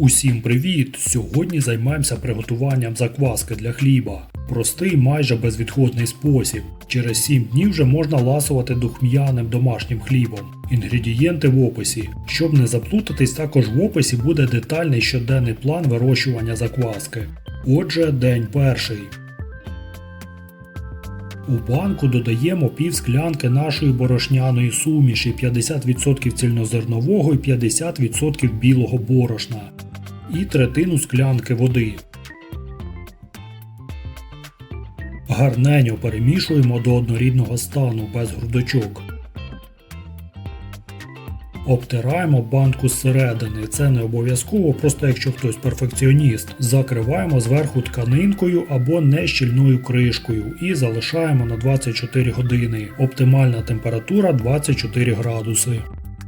Усім привіт! Сьогодні займаємося приготуванням закваски для хліба. Простий, майже безвідходний спосіб. Через 7 днів вже можна ласувати духм'яним домашнім хлібом. Інгредієнти в описі. Щоб не заплутатись, також в описі буде детальний щоденний план вирощування закваски. Отже, день перший. У банку додаємо пів склянки нашої борошняної суміші 50% цільнозернового і 50% білого борошна і третину склянки води. Гарненьо перемішуємо до однорідного стану без грудочок. Обтираємо банку зсередини. Це не обов'язково, просто якщо хтось перфекціоніст. Закриваємо зверху тканинкою або нещільною кришкою і залишаємо на 24 години. Оптимальна температура 24 градуси.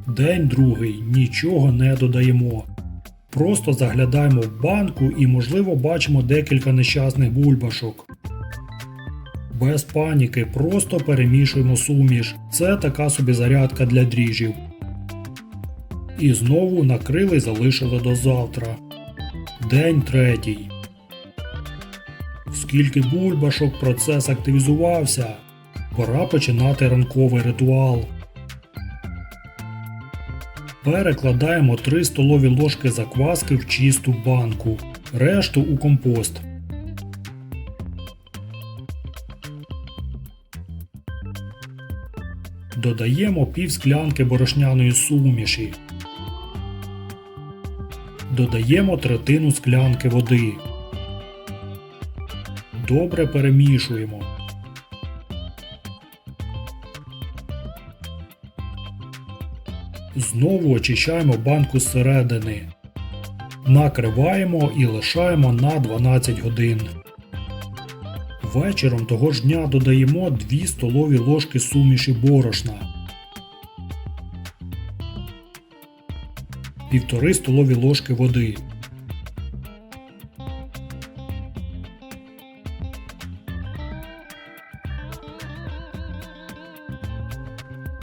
День другий. Нічого не додаємо. Просто заглядаємо в банку і, можливо, бачимо декілька нещасних бульбашок. Без паніки, просто перемішуємо суміш. Це така собі зарядка для дріжджів. І знову накрили і залишили до завтра. День третій. Скільки бульбашок процес активізувався. Пора починати ранковий ритуал. Перекладаємо 3 столові ложки закваски в чисту банку, решту у компост. Додаємо пів склянки борошняної суміші. Додаємо третину склянки води. Добре перемішуємо. Знову очищаємо банку зсередини. Накриваємо і лишаємо на 12 годин. Вечором того ж дня додаємо 2 столові ложки суміші борошна. Півтори столові ложки води.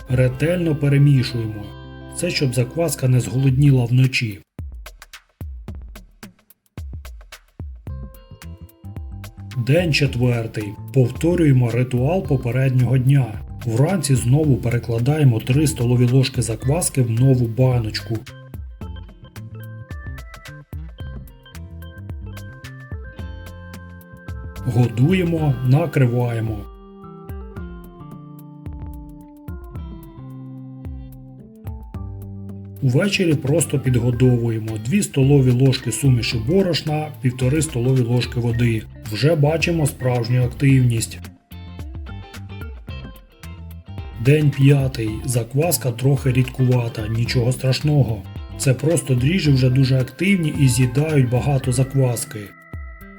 Ретельно перемішуємо. Це щоб закваска не зголодніла вночі. День четвертий. Повторюємо ритуал попереднього дня. Вранці знову перекладаємо 3 столові ложки закваски в нову баночку. Годуємо, накриваємо. Увечері просто підгодовуємо 2 столові ложки суміші борошна, 1,5 столові ложки води. Вже бачимо справжню активність. День п'ятий. Закваска трохи рідкувата, нічого страшного. Це просто дріжджі вже дуже активні і з'їдають багато закваски.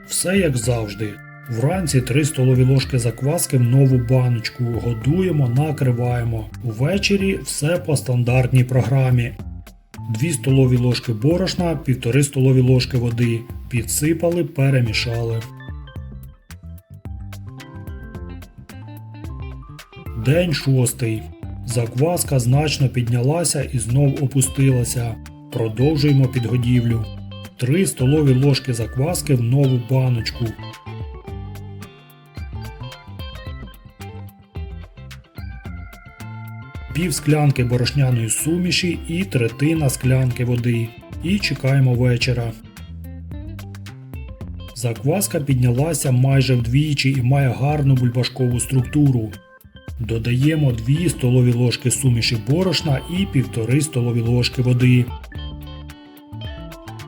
Все як завжди. Вранці 3 столові ложки закваски в нову баночку. Годуємо, накриваємо. Увечері все по стандартній програмі. 2 столові ложки борошна, 1,5 столові ложки води. Підсипали, перемішали. День шостий. Закваска значно піднялася і знов опустилася. Продовжуємо підгодівлю. 3 столові ложки закваски в нову баночку. Пів склянки борошняної суміші і третина склянки води. І чекаємо вечора. Закваска піднялася майже вдвічі і має гарну бульбашкову структуру. Додаємо 2 столові ложки суміші борошна і 1,5 столові ложки води.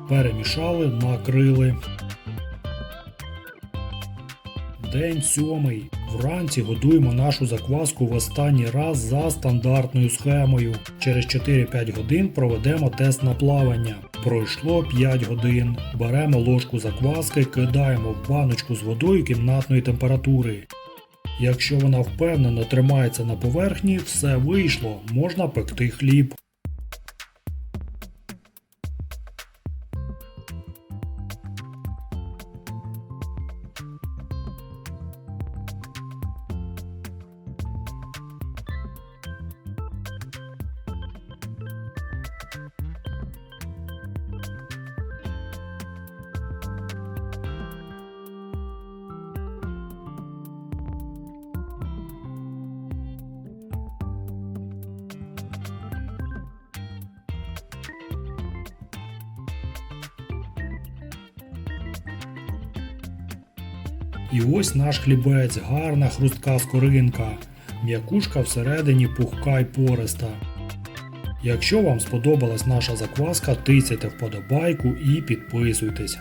Перемішали, накрили. День сьомий. Вранці годуємо нашу закваску в останній раз за стандартною схемою. Через 4-5 годин проведемо тест на плавання. Пройшло 5 годин. Беремо ложку закваски, кидаємо в баночку з водою кімнатної температури. Якщо вона впевнено тримається на поверхні, все вийшло, можна пекти хліб. І ось наш хлібець, гарна хрустка скоринка, м'якушка всередині пухка й пориста. Якщо вам сподобалась наша закваска, тицяйте вподобайку і підписуйтесь.